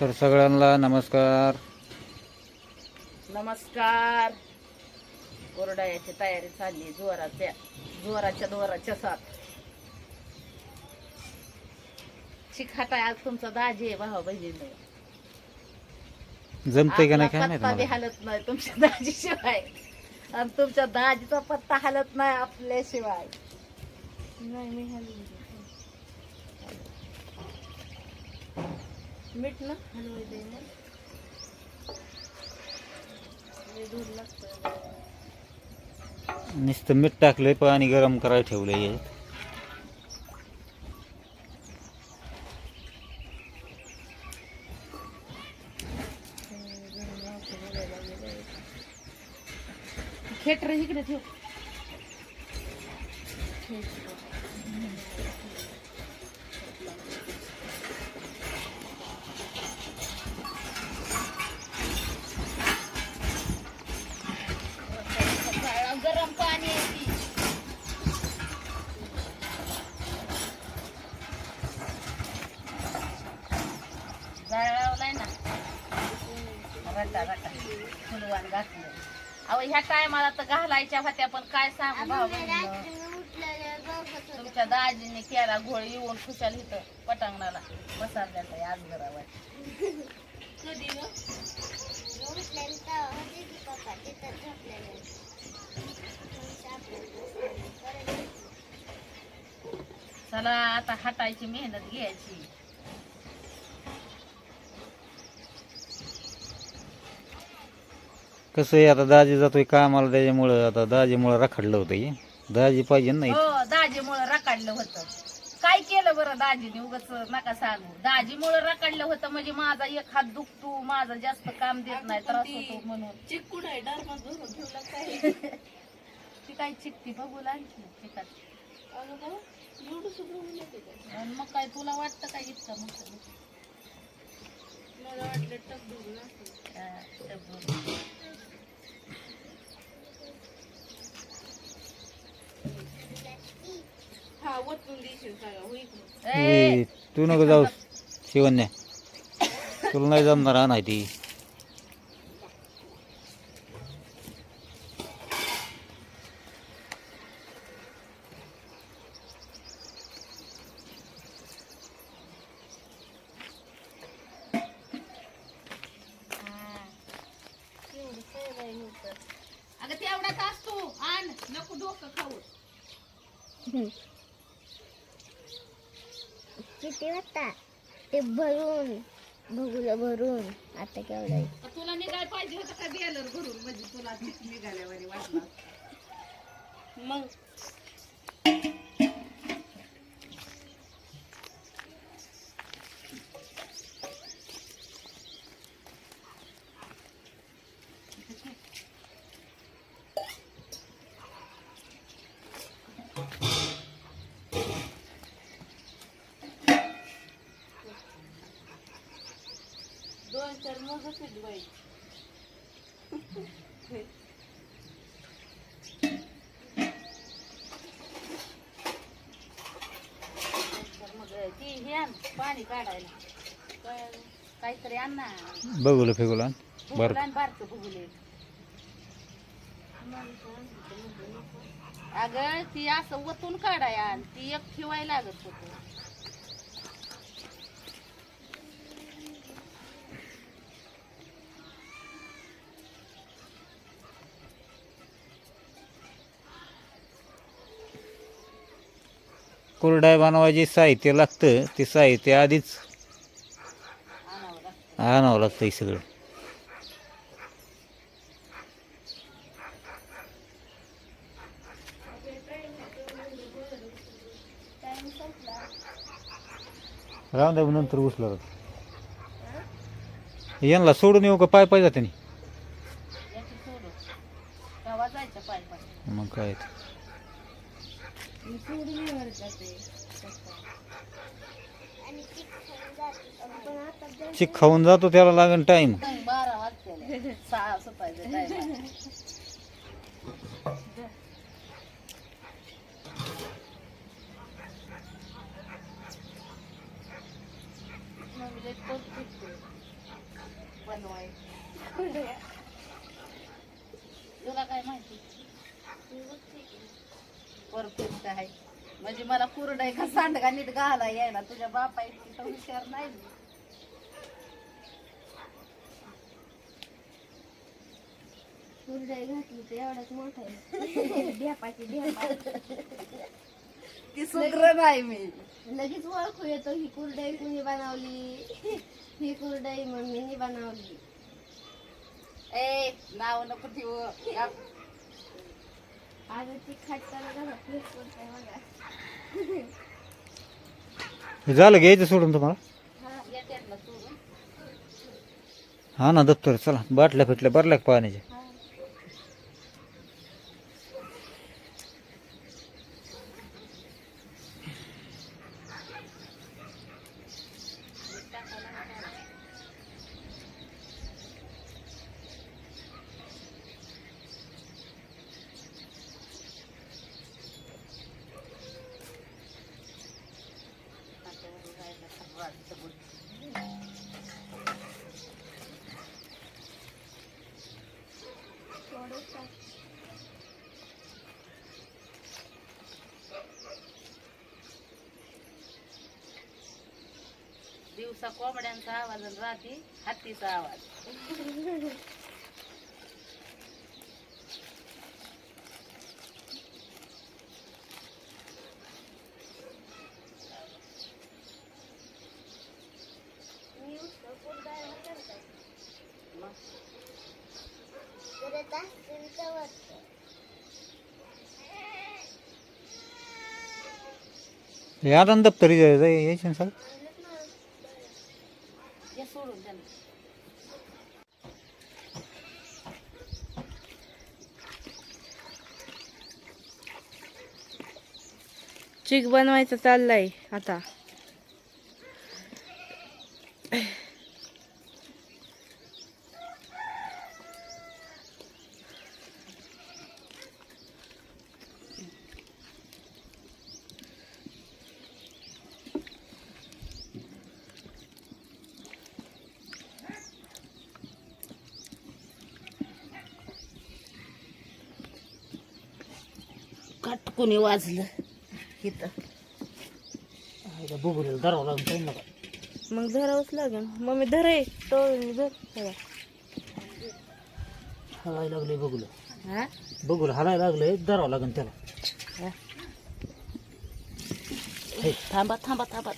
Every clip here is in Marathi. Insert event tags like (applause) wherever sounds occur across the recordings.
तर सगळ्यांना नमस्कार. नमस्कार. ओरडायची तयारी चालली जोराच्या जोराच्या दोराच्या साथ चिखाटाय आज तुमचा दाजी आहे भाऊ बहिणी जमतंय का नाही काय पत्ता बी हलत नाही तुमच्या दाजीशिवाय. आणि तुमच्या दाजीचा पत्ता हलत नाही आपल्याशिवाय. नाही मी हलवून मीठ ना हलवाय दे ना लागतं. नुसतं मीठ टाकलंय पाणी गरम करायला ठेवलंय रटा रटा फुलवान घातलं. अहो ह्या टायमाला तर घालायच्या होत्या पण काय सांगू भाऊ तुमच्या दाजीने केला घोळ येऊन खुशाल इथं पटांगणाला बसारल्या आज घरावर चला आता हटायची मेहनत घ्यायची. कसं आहे आता दाजी जातोय कामाला त्याच्यामुळं आता दाजीमुळं रखडलं होतं दाजी पाहिजे ना हो दाजीमुळं रकाडलं होतं. काय केलं बरं दाजीने? उगाच नका सांगू. दाजीमुळं रकाडलं होतं म्हणजे माझा एक हात दुखतो माझा जास्त काम देत नाही त्रास होतो म्हणून. चिकूड आहे डारमात भरून ठेवला काय? ती काय चिकती बघू लागली चिकट. अगं बाबा, एवढं सुद्धा होऊन येते काय? आणि मग काय तुला वाटतं काय इतकं मग मला वाटलं टक भरून असेल हा सगळं होईल मग. ए, तू नको जाऊ शिवन्या. तुला नाही जमणार हा नाही ती. अगं तेवढाच असतो. आण नको डोकं खाऊ. किती वाजता? ते भरून बघूला भरून. आता केवढं? तुला निघाय पाहिजे होतं का बेलर भरून? म्हणजे तुला निघाल्यावर वाटलं मग? मग तर मग ती हे आण पाणी काढायला. काहीतरी आण ना. बघूला फेगूला भुगुल बरं. आण बारकं भुगुले अगं ती असं वतून काढाय आण. ती एक ठेवायला लागत होत. कुरडाय बनवायचे साहित्य लागतं ते साहित्य आधीच. आणावं लागतं हे सगळं. द्या नंतर उचला यांना सोडून येऊ का? पाय पाय जाते मग काय ते. मी सोडून येणार जाते आणि चिक खाऊन जातो त्याला लागेल टाइम बारा वाजते सहा सुटायचं तुला काय माहिती? परफेक्ट आहे म्हणजे मला कुरडाई का सांडगा नीट घाला यायला तुझ्या बापा इतकी हुशार नाही. कुरडई घातली तर एवढाच मोठा आहे. ढेपाची ढेपा. ती सुग्र नाही मी. लगेच ओळखू येतो ही कुरडई कुणी बनवली? ही कुरडई मम्मीने बनवली. ए नाव नको ठेवू आप- आज ती खाटताना घरात प्लेट करते बघा हे झालं घ्यायचं सोडून तुम्हाला? हा ना दप्तर चला. बाटल्या फिटल्या भरल्या का पाण्याच्या? दिवसा कोंबड्यांचा आवाज आणि रात्री हत्तीचा आवाज. ना दप्तर यायचं यायचं ना सर? चिक बनवायचं चाललंय आता. कटकुनी वाजलं? इथं. बघू धरावं लागून नका मग धरावंच लागेल. मम्मी धरे तो धर. हलायला लागले बघूल हा? बघूल हलायला लागले धरावं लागेल त्याला. थांबा थांबा थांबा.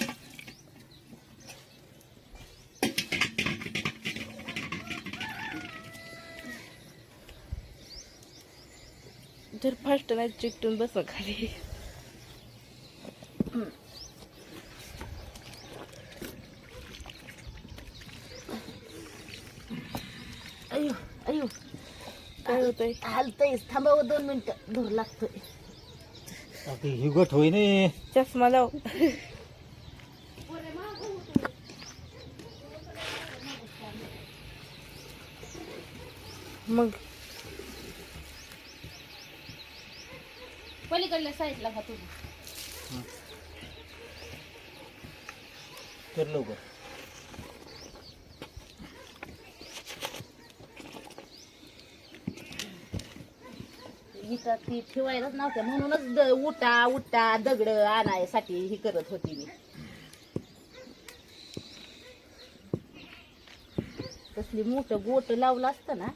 धर फास्ट नाही चिकटून बस खाली. अयो अयो काय होतंय? हालतय. थांबावं दोन मिनिटं. धूर लागतोय. ही गोठ होईने. चष्मा लाव मग का तर लवकर. ती ठेवायलाच नव्हत्या म्हणूनच द- उटा उटा दगड आणायसाठी ही करत होती मी. तसली मोठं गोट लावलं असतं ना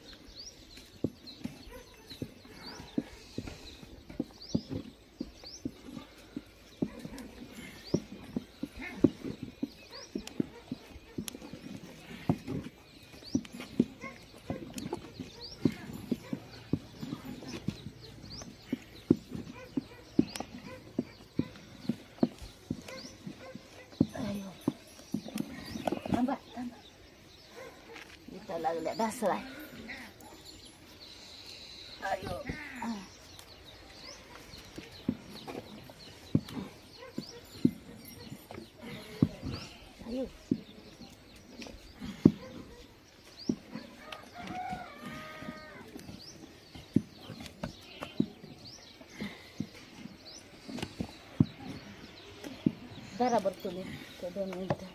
थांबा थांबा इथं अयो अयो बरोबर तुम्ही दोन मिनिटं.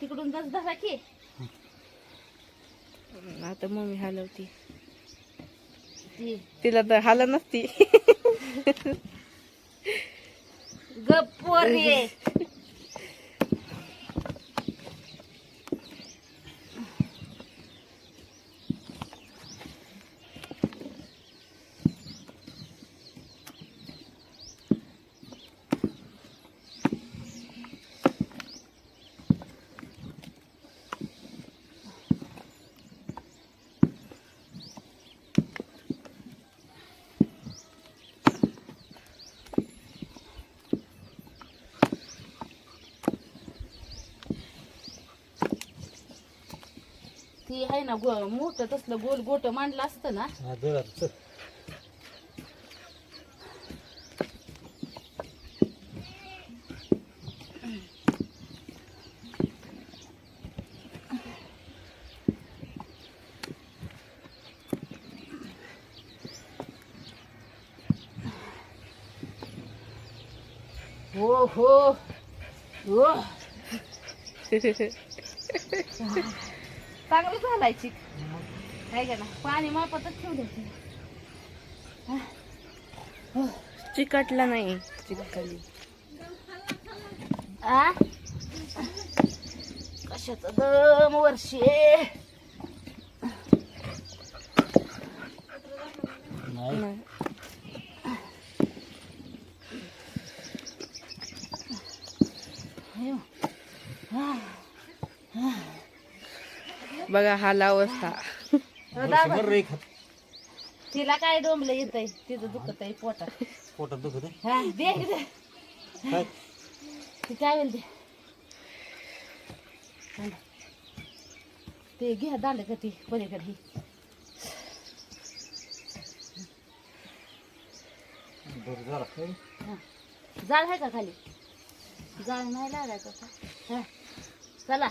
तिकडून जस धरा की. आता मम्मी हलवती. तिला तर हाल नसती. गप्पोर (laughs) ती आहे ना गो मोठं तसलं गोल गोट मांडलं असतं ना. हा, दे आता, चल. हो हो. हो. (laughs) चांगलं झालायची काय का ना? पाणी मापातच ठेवलं चिकटला नाही. चिकटली. आ? कशाच दम वर्षी. बघा हाल अवस्था वर्षभर रे खात तिला काय डोंबलं येतंय तिचं दुखत आहे पोटात. पोटात दुखत आहे. हा दे ती काय? होईल ते दांडा. ते घ्या दांड का ती पलीकडे. ही बरं झालं. काय? हा. जाळ आहे का खाली? जाळ नाही लागायचं का? हा. चला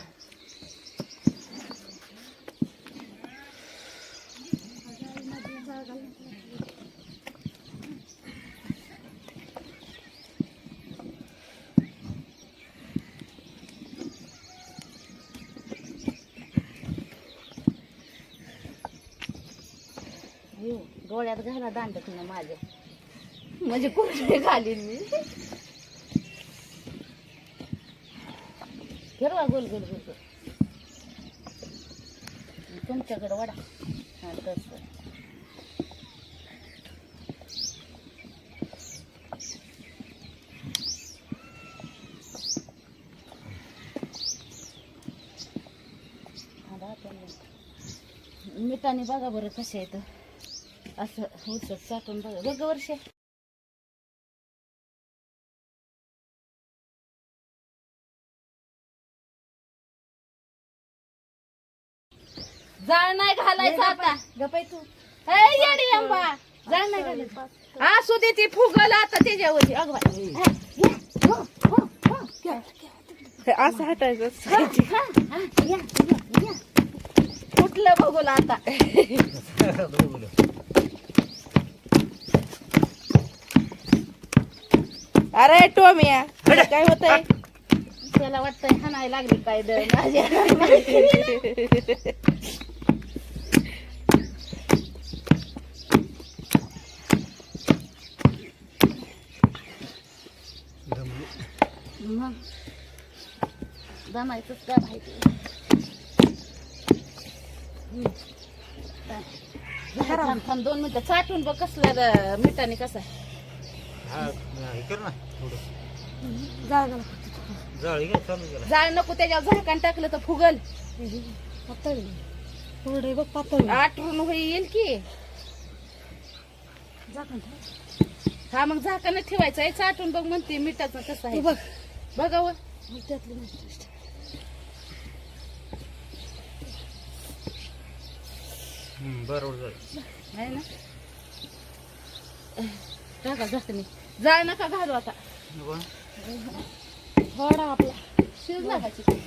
अयो, डोळ्यात घाला दांडत ना माझ्या. म्हणजे कुठे घालीन मी? फिरवा गोल गोल गोल गोल. तुमच्याकडे वडा हा तसं. आता मिठाने बघा बरं कसे आहेत. असं उसत साठून बघा. बघ वर्ष. जाळ नाही घालायचं आता. गपाई तू. ए, येडी अंबा. जाळ नाही घालायचं. असू दे ती फुगल आता त्याच्यावरची अग बाई. हा. हो, हो. असं हटायचं. कुठलं बघूला आता? (laughs) अरे टोमिया. काय होतंय? त्याला वाटतंय हाणायला लागली काय दळ माझ्या. मग. जमायचंच का माहिती थांब थांब दोन मिनिटं. चाटून बघ कसल्या ग- मिठाने कसं आहे. हा, कर ना. थोडं जाळ घाला जाळी काय चालू केला. जाळ नको त्याच्यावर झाकण टाकलं तर फुगल. पातळ थोडे बघ पातळ आठवून होईल की. झाकण ठेव. हा मग झाकण ठेवायचं आहे. चाटून बघ म्हणते मिठाचं कसं आहे. बघ. बघावं मग त्यातलं नाही taste. हम्म, बरोबर आहे ना. टाका झाकणी जाळ नका घालू आता. वडा आपला. शिजला का चिकन?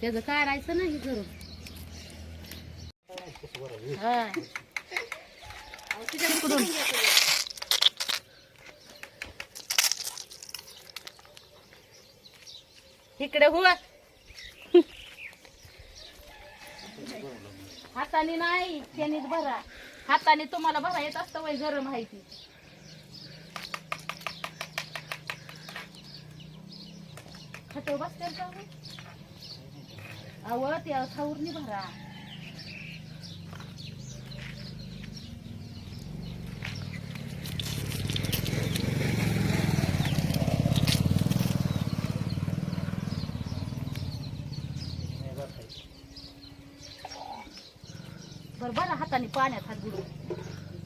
त्याचं काढायचं नाही करून. इकडे हुआ. हाताने नाही त्यानेच भरा. हाताने तुम्हाला भरा येत असतं वय गरम आहे ती खटो बसते का हो? अव त्या खाऊरनी भरा बर बरं हाताने पाण्यात हात बुडवून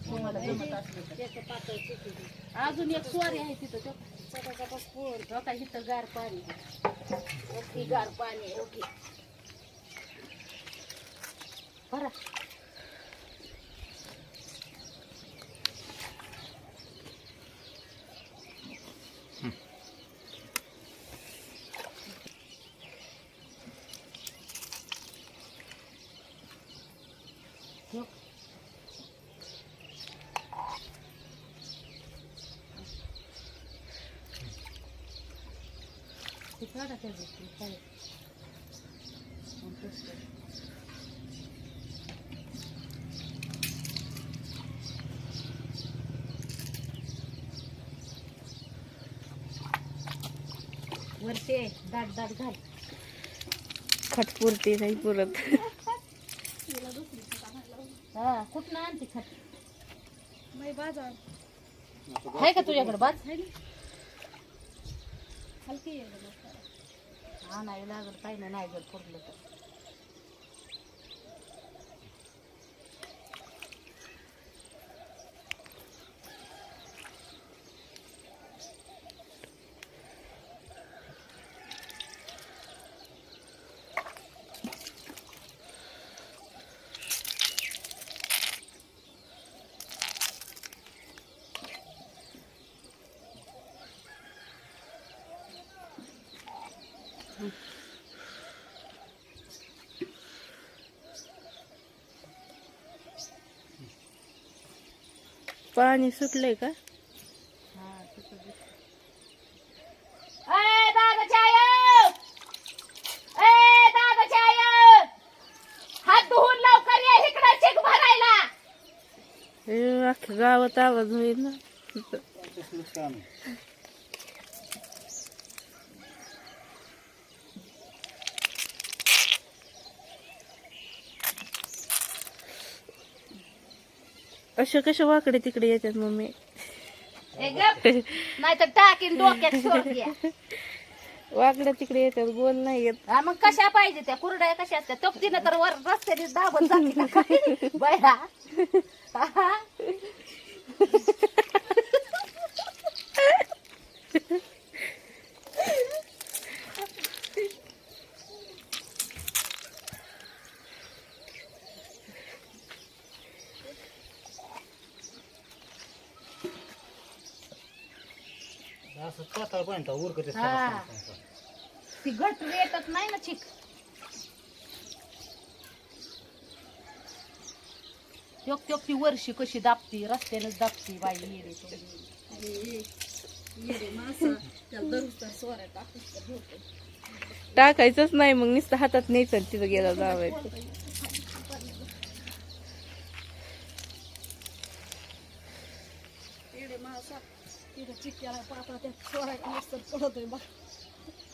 तुम्हाला जमत असलं तर. अजून एक स्वारी आहे तिथं. तो हो का इथं गार पाणी ओके गार पाणी ओके. वरते दाट दाट घाल. खट पुरते नाही पुरत. हा कुठं आणते खट? आहे का तुझ्याकडे बाज? हा नाही लागत काही नाही नाही जर पडलं तर पाणी सुटलंय का ए दादा चाय ए दादा चाय हात धुवून लवकर ये इकडे चिक भरायला. हे अख्ख्या गावात आवाज होईल ना अशा कशा वाकडे तिकडे येतात मम्मी? नाही तर टाकीन डोक्यात सोडल्या वाकड्या तिकडे येतात गोल नाही येत. हा मग कशा पाहिजे त्या? कुरड्या कशा असतात? तपतीनं तर वर रस्त्याने दाबत जाते का काय? बया हा? असं पाताळ पाणी उरकते हा. ती घट येतच नाही ना चिक योक योक ती वर्षी कशी दाबती रस्त्यानेच दाबती बाई येडे तो. टाकायचंच नाही मग नुसतं हातात न्यायचं तिथं गेला जावायचं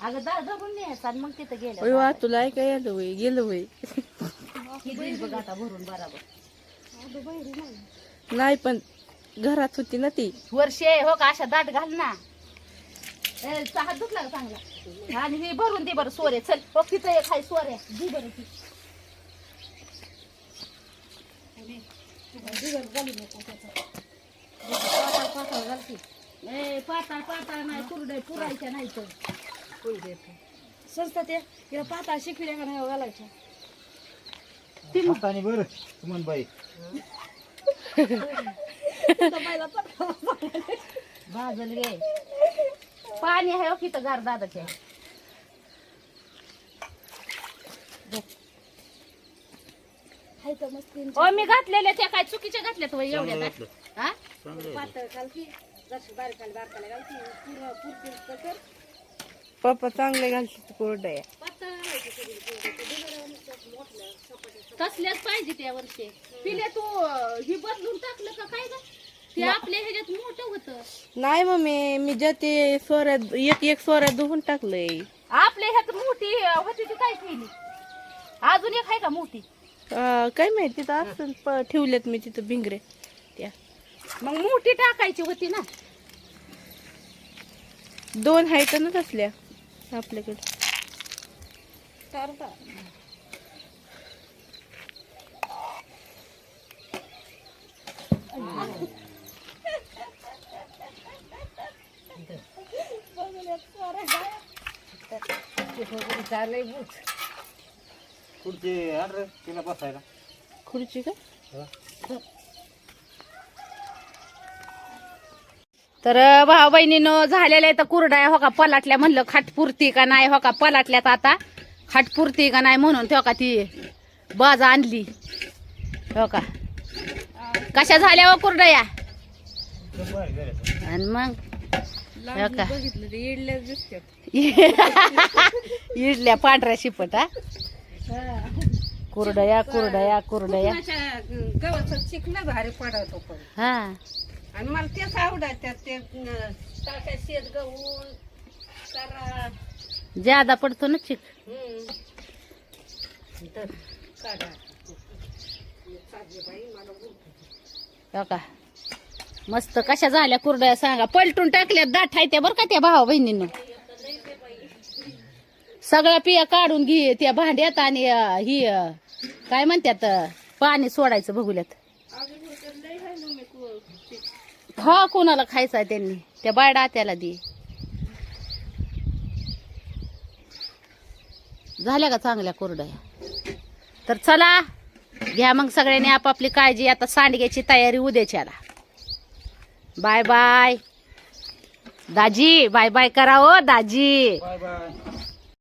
अगं दा धरून न्यायचा आणि मग तिथं ओय गेलं वा तुला ऐकाय आलं गेलं वय ही देईल बघ आता भरून बराबर. नाही पण घरात होती ना ती. वर्षे हो का? अशा दाट घाल ना. ए, हात दुखला का चांगला. आणि हे भरून दे बरं सोरे. चल हो तिथं एक हाय सोऱ्या दे बरं ती. पाताळ पाताळ घाल की. ए पाताळ पाताळ नाही कुरडे पुरायच्या नाही तर. संस्था ते. तिला पाता शिकल्या का नाही घालायच्या? हाताने बरं सुमन बाई. भाजल गे पाणी आहे हो तिथं गार दादाच्या ओ मी घातलेल्या त्या काय चुकीच्या घातल्यात वय एवढ्या? हा? पप्पा चांगले घालतात कोरड्या तसल्याच पाहिजे त्या वर्षी. पिल्या तू ही बदलून टाकलं का काय ग? ते आपल्या ह्याच्यात मोठं होतं. नाही मम्मी मी ज्या ते सोऱ्यात एक एक सोऱ्यात धुवून टाकलंय. आपल्या ह्यात मोठी होती ती काय केली अजून एक आहे का मोठी? अं, काय माहिती तिथं असं प- ठेवलेत मी तिथं भिंगरे. त्या. मग मोठी टाकायची होती ना. दोन आहेत ना तसल्या आपल्याकडे. पुढचे आण रे तिला बसायला. खुर्ची का? तर भाऊ बहिणीनं झालेल्या तर कुरड्या हो का पलाटल्या म्हणलं खाटपुरती का नाही हो का पलाटल्यात आता. खाटपुरती का नाही म्हणून ठेव का ती बाज आणली. हो का? कशा झाल्या हो कुरडया? आणि मग? हो का? इडल्या पांढऱ्या शिपट हा? कुरडया कुरडया कुरडया. गवत चिकलं भारी पडतो हा. आणि मला तेच आवडायचं ते टाका शेत गहून करा ज्यादा पडतो ना चिक. हम्म. तर काढा. हो का? मस्त कशा झाल्या कुरड्या सांगा. पलटून टाकल्या दाट आहे त्या बरं का त्या भावा बहिणीनं. सगळ्या पिया काढून घे त्या भांड्यात आणि अं, ही अं, काय म्हणतात अं, पाणी सोडायचं बघूल्यात. हा कोणाला खायचं आहे त्यांनी? त्या बायडा त्याला दे. झाल्या का चांगल्या कोरड्या? तर चला घ्या मग सगळ्यांनी आपापली काळजी. आता सांडग्याची तयारी उद्याच्याला. Bye bye. दाजी बाय बाय करा ओ दाजी. Bye bye.